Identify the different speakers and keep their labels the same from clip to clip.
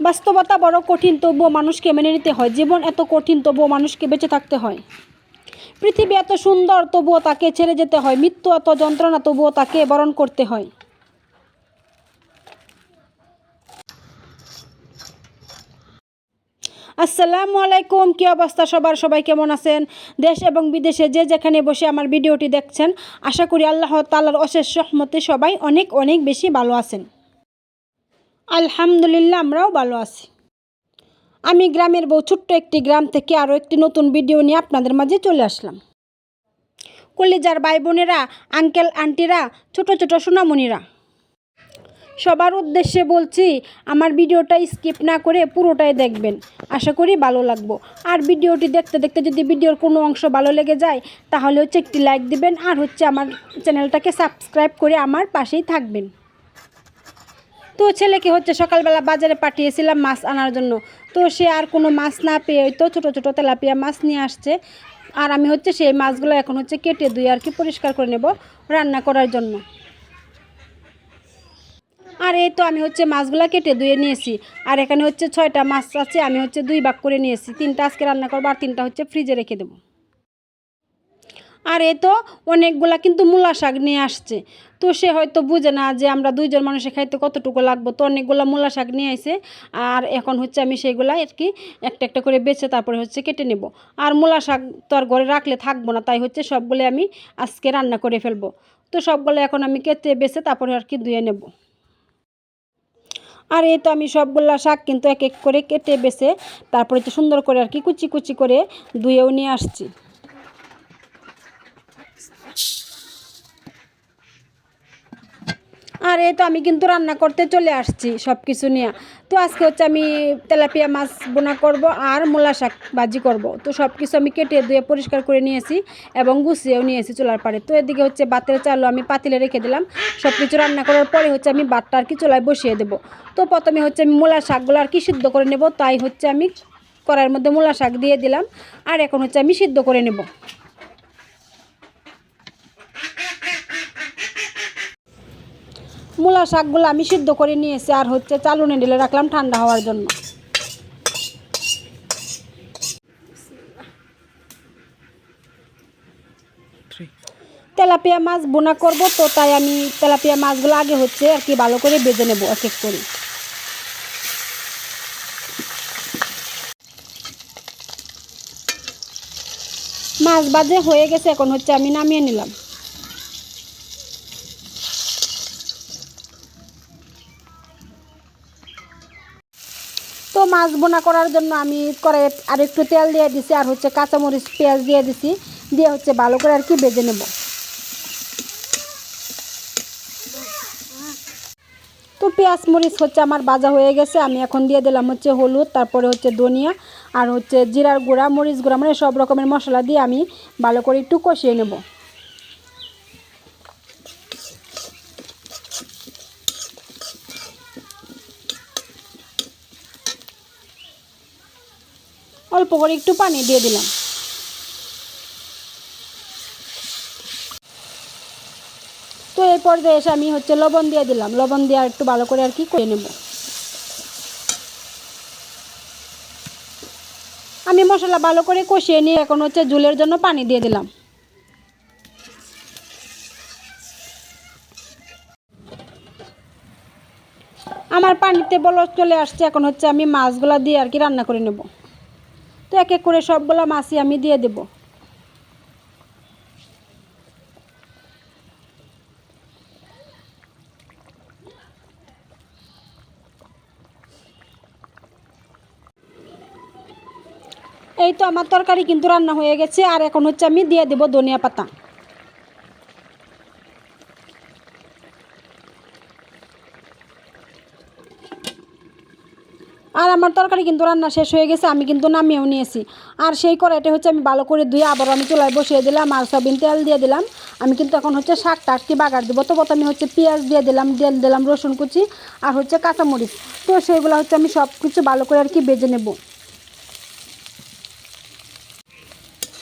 Speaker 1: বাস্তবতা বড় কঠিন, তবুও মানুষকে মেনে নিতে হয়। জীবন এত কঠিন, তবুও মানুষকে বেঁচে থাকতে হয়। পৃথিবী এত সুন্দর, তবুও তাকে ছেড়ে যেতে হয়। মৃত্যু এত যন্ত্রণা, তবুও তাকে বরণ করতে হয়। আসসালামু আলাইকুম, কী অবস্থা সবার? সবাই কেমন আছেন? দেশ এবং বিদেশে যে যেখানে বসে আমার ভিডিওটি দেখছেন, আশা করি আল্লাহ তালার অশেষ সহমতে সবাই অনেক অনেক বেশি ভালো আছেন। আলহামদুলিল্লাহ, আমরাও ভালো আছি। আমি গ্রামের বউ, ছোট্ট একটি গ্রাম থেকে আরও একটি নতুন ভিডিও নিয়ে আপনাদের মাঝে চলে আসলাম। কলিজার ভাই বোনেরা আঙ্কেল, আন্টিরা, ছোট ছোট সোনামণিরা, সবার উদ্দেশ্যে বলছি, আমার ভিডিওটা স্কিপ না করে পুরোটাই দেখবেন। আশা করি ভালো লাগবো। আর ভিডিওটি দেখতে দেখতে যদি ভিডিওর কোনো অংশ ভালো লেগে যায়, তাহলে হচ্ছে একটি লাইক দিবেন, আর হচ্ছে আমার চ্যানেলটাকে সাবস্ক্রাইব করে আমার পাশেই থাকবেন। তো ছেলেকে হচ্ছে সকালবেলা বাজারে পাঠিয়েছিলাম মাছ আনার জন্য। তো সে আর কোনো মাছ না পেয়ে তো ছোটো ছোটো তেলাপিয়া মাছ নিয়ে আসছে। আর আমি হচ্ছে সেই মাছগুলো এখন হচ্ছে কেটে ধুয়ে আর কি পরিষ্কার করে নেব রান্না করার জন্য। আর এই তো আমি হচ্ছে মাছগুলা কেটে ধুয়ে নিয়েছি। আর এখানে হচ্ছে ছয়টা মাছ আছে, আমি হচ্ছে দুই ভাগ করে নিয়েছি। তিনটা আজকে রান্না করব আর তিনটা হচ্ছে ফ্রিজে রেখে দেবো। আর এ তো অনেকগুলা কিন্তু মূলা শাক নিয়ে আসছে। তো সে হয়তো বুঝে না যে আমরা দুইজন মানুষে খাইতে কতটুকু লাগবো। তো অনেকগুলো মূলা শাক নিয়ে আসে আর এখন হচ্ছে আমি সেইগুলা আর কি একটা একটা করে বেছে তারপরে হচ্ছে কেটে নেব। আর মূলা শাক তো আর ঘরে রাখলে থাকব না, তাই হচ্ছে সবগুলো আমি আজকে রান্না করে ফেলব। তো সবগুলো এখন আমি কেটে বেছে তারপরে আর কি ধুয়ে নেব। আর এই তো আমি সবগুলা শাক কিন্তু এক এক করে কেটে বেছে তারপরে তো সুন্দর করে আর কি কুচি কুচি করে ধুয়েও নিয়ে আসছি। আর এই তো আমি কিন্তু রান্না করতে চলে আসছি সব কিছু নিয়ে। তো আজকে হচ্ছে আমি তেলাপিয়া মাছ বোনা করব আর মূলা শাক ভাজি করব। তো সব কিছু আমি কেটে ধুয়ে পরিষ্কার করে নিয়েছি এবং গুছিয়েও নিয়েছি চুলার পাড়ে। তো এদিকে হচ্ছে বাতের চালও আমি পাতিলে রেখে দিলাম। সব কিছু রান্না করার পরে হচ্ছে আমি বাটটা আর কি চুলায় বসিয়ে দেবো। তো প্রথমে হচ্ছে আমি মূলা শাকগুলো আর কি সিদ্ধ করে নেব। তাই হচ্ছে আমি কড়াইয়ের মধ্যে মূলা শাক দিয়ে দিলাম। আর এখন হচ্ছে আমি সিদ্ধ করে নেব। মূলা শাকগুলো আমি সিদ্ধ করে নিয়েছি আর হচ্ছে চালুনে ঢেলে রাখলাম ঠান্ডা হওয়ার জন্য। তেলাপিয়া মাছ বোনা করব, তো তাই আমি তেলাপিয়া মাছগুলো আগে হচ্ছে আর কি ভালো করে বেজে নেব এক এক করে। মাছ বাজে হয়ে গেছে, এখন হচ্ছে আমি নামিয়ে নিলাম। মাছ বোনা করার জন্য আমি করে আর একটু তেল দিয়ে দিছি, আর হচ্ছে কাঁচামরিচ, পেঁয়াজ দিয়ে দিছি, দিয়ে হচ্ছে ভালো করে আর কি বেজে নেব। তো পেঁয়াজ মরিচ হচ্ছে আমার বাজা হয়ে গেছে, আমি এখন দিয়ে দিলাম হচ্ছে হলুদ, তারপরে হচ্ছে ধনিয়া, আর হচ্ছে জিরার গুঁড়া, মরিচ গুঁড়া মানে সব রকমের মশলা দিয়ে আমি ভালো করে একটু কষিয়ে নেব। অল্প করে একটু পানি দিয়ে দিলাম। তো এই পর্যায়ে এসে আমি হচ্ছে লবণ দিয়ে দিলাম। লবণ দিয়ে আর একটু ভালো করে আর কি করে নেব। আমি মশলা ভালো করে কষিয়ে নিয়ে এখন হচ্ছে ঝুলের জন্য পানি দিয়ে দিলাম। আমার পানিতে বলক চলে আসছে। এখন হচ্ছে আমি মাছগুলা দিয়ে আর কি রান্না করে নেব। তো এক এক করে সবগুলো মাছই আমি দিয়ে দেব। এই তো আমার তরকারি কিন্তু রান্না হয়ে গেছে, আর এখন হচ্ছে আমি দিয়ে দেব ধনিয়া পাতা। আর আমার তরকারি কিন্তু রান্না শেষ হয়ে গেছে, আমি কিন্তু নামিয়েও নিয়েছি। আর সেই কড়াইটা হচ্ছে আমি ভালো করে ধুয়ে আবার আমি চুলায় বসিয়ে দিলাম, আর সবিন তেল দিয়ে দিলাম। আমি কিন্তু এখন হচ্ছে শাকটা আটকে বাগার দেবো? তো প্রথমে হচ্ছে পেঁয়াজ দিয়ে দিলাম, তেল দিলাম, রসুন কুচি, আর হচ্ছে কাঁচামরিচ। তো সেইগুলো হচ্ছে আমি সব কিছু ভালো করে আর কি বেজে নেব।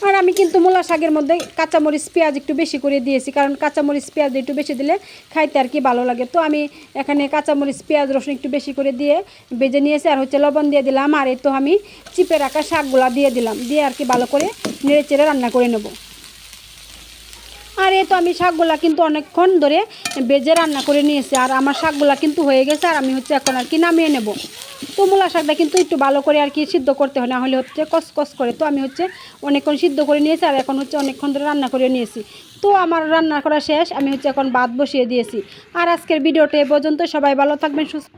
Speaker 1: আর আমি কিন্তু মূলা শাকের মধ্যে কাঁচামরিচ, পেঁয়াজ একটু বেশি করে দিয়েছি, কারণ কাঁচামরিচ, পেঁয়াজ একটু বেশি দিলে খাইতে আর কি ভালো লাগে। তো আমি এখানে কাঁচামরিচ, পেঁয়াজ, রসুন একটু বেশি করে দিয়ে বেজে নিয়েছি আর হচ্ছে লবণ দিয়ে দিলাম। আর এই তো আমি চিপে রাখা শাকগুলা দিয়ে দিলাম। দিয়ে আর কি ভালো করে নেড়ে চেড়ে রান্না করে নেব। আর এই তো আমি শাকগুলা কিন্তু অনেকক্ষণ ধরে বেজে রান্না করে নিয়েছি। আর আমার শাকগুলা কিন্তু হয়ে গেছে আর আমি হচ্ছে এখন আর কি নামিয়ে নেব। তো মূলা শাকটা কিন্তু একটু ভালো করে আর কি সিদ্ধ করতে হয়, না হলে হচ্ছে কস কস করে। তো আমি হচ্ছে অনেকক্ষণ সিদ্ধ করে নিয়েছি আর এখন হচ্ছে অনেকক্ষণ ধরে রান্না করে নিয়েছি। তো আমার রান্না করা শেষ, আমি হচ্ছে এখন ভাত বসিয়ে দিয়েছি। আর আজকের ভিডিওটা এ পর্যন্ত, সবাই ভালো থাকবেন, সুস্থ